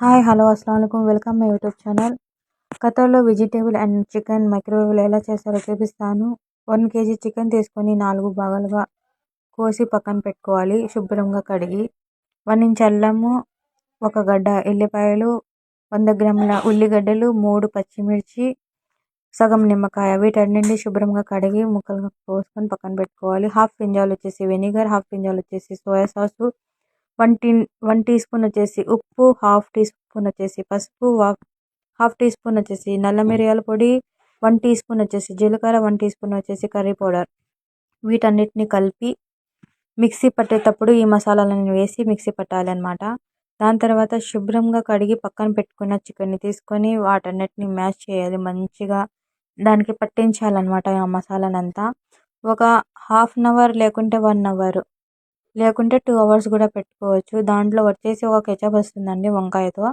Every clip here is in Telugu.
హాయ్ హలో అస్సలం వెల్కమ్ మై యూట్యూబ్ ఛానల్. ఖతర్లో వెజిటేబుల్ అండ్ చికెన్ మైక్రోవేవ్లో ఎలా చేస్తారో చూపిస్తాను. వన్ కేజీ చికెన్ తీసుకొని నాలుగు భాగాలుగా కోసి పక్కన పెట్టుకోవాలి. శుభ్రంగా కడిగి వన్ ఇంచ్ అల్లము ఒక గడ్డ ఎల్లిపాయలు వంద గ్రాముల ఉల్లిగడ్డలు మూడు పచ్చిమిర్చి సగం నిమ్మకాయ. వీటన్నింటినీ శుభ్రంగా కడిగి ముక్కలుగా కోసుకొని పక్కన పెట్టుకోవాలి. హాఫ్ పింజాలు వచ్చేసి వెనిగర్ హాఫ్ పింజాలు వచ్చేసి soya sauce one tea one teaspoon వచ్చేసి ఉప్పు హాఫ్ టీ స్పూన్ వచ్చేసి పసుపు హాఫ్ టీ స్పూన్ వచ్చేసి నల్ల మిరియాల పొడి వన్ టీ స్పూన్ వచ్చేసి జీలకర్ర వన్ టీ స్పూన్ వచ్చేసి కర్రీ పౌడర్. వీటన్నిటిని కలిపి మిక్సీ పట్టేటప్పుడు ఈ మసాలాలను వేసి మిక్సీ పట్టాలి అనమాట దాని తర్వాత శుభ్రంగా కడిగి పక్కన పెట్టుకున్న చికెన్ని తీసుకొని వాటన్నిటిని మ్యాష్ చేయాలి. మంచిగా దానికి పట్టించాలన్నమాట ఆ మసాలానంతా. ఒక హాఫ్ అన్ అవర్ లేకుంటే వన్ అవర్ లేకుంటే టూ అవర్స్ కూడా పెట్టుకోవచ్చు. దాంట్లో వచ్చేసి ఒక కెచప్ వస్తుందండి వంకాయతో.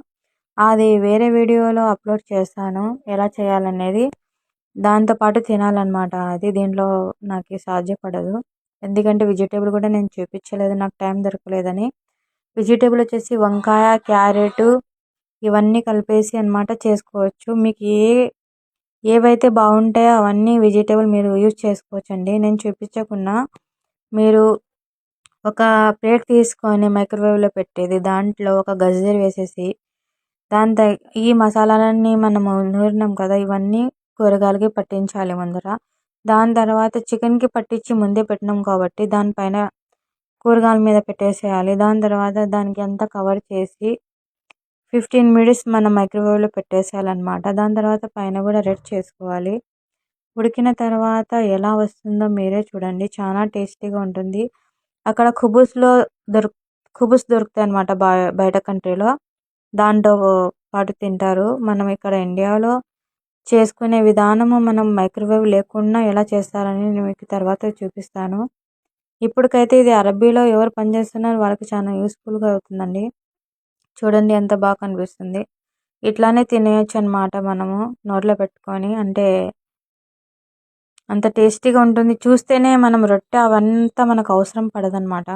అది వేరే వీడియోలో అప్లోడ్ చేస్తాను. ఎలా చేయాలనేది దాంతోపాటు తినాలన్నమాట. అది దీంట్లో నాకు సాధ్యపడదు. ఎందుకంటే వెజిటేబుల్ కూడా నేను చూపించలేదు. నాకు టైం దొరకలేదని. వెజిటేబుల్ వచ్చేసి వంకాయ క్యారెట్ ఇవన్నీ కలిపేసి అనమాట చేసుకోవచ్చు. మీకు ఏ ఏవైతే బాగుంటాయో అవన్నీ వెజిటేబుల్ మీరు యూజ్ చేసుకోవచ్చండి. నేను చూపించకుండా మీరు ఒక ప్లేట్ తీసుకొని మైక్రోవేవ్లో పెట్టేది. దాంట్లో ఒక గజ్జరి వేసేసి దాని ఈ మసాలాలన్నీ మనము నూరినాం కదా ఇవన్నీ కూరగాయలకి పట్టించాలి ముందర. దాని తర్వాత చికెన్కి పట్టించి ముందే పెట్టినాం కాబట్టి దానిపైన కూరగాయల మీద పెట్టేసేయాలి. దాని తర్వాత దానికి అంతా కవర్ చేసి ఫిఫ్టీన్ మినిట్స్ మనం మైక్రోవేవ్లో పెట్టేసేయాలన్నమాట. దాని తర్వాత పైన కూడా రెడ్ చేసుకోవాలి. ఉడికిన తర్వాత ఎలా వస్తుందో మీరే చూడండి. చాలా టేస్టీగా ఉంటుంది. అక్కడ కుబుస్లో దొరు కుబుస్ దొరుకుతాయి అనమాట బయట కంట్రీలో. దాంతో పాటు తింటారు. మనం ఇక్కడ ఇండియాలో చేసుకునే విధానము మనం మైక్రోవేవ్ లేకుండా ఎలా చేస్తారని నేను మీకు తర్వాత చూపిస్తాను. ఇప్పటికైతే ఇది అరబీలో ఎవరు పనిచేస్తున్నారో వాళ్ళకి చాలా యూస్ఫుల్గా అవుతుందండి. చూడండి ఎంత బాగా కనిపిస్తుంది. ఇట్లానే తినేయచ్చు అనమాట మనము నోట్లో పెట్టుకొని. అంటే అంత టేస్టీగా ఉంటుంది. చూస్తేనే మనం రొట్టె అవంతా మనకు అవసరం పడదనమాట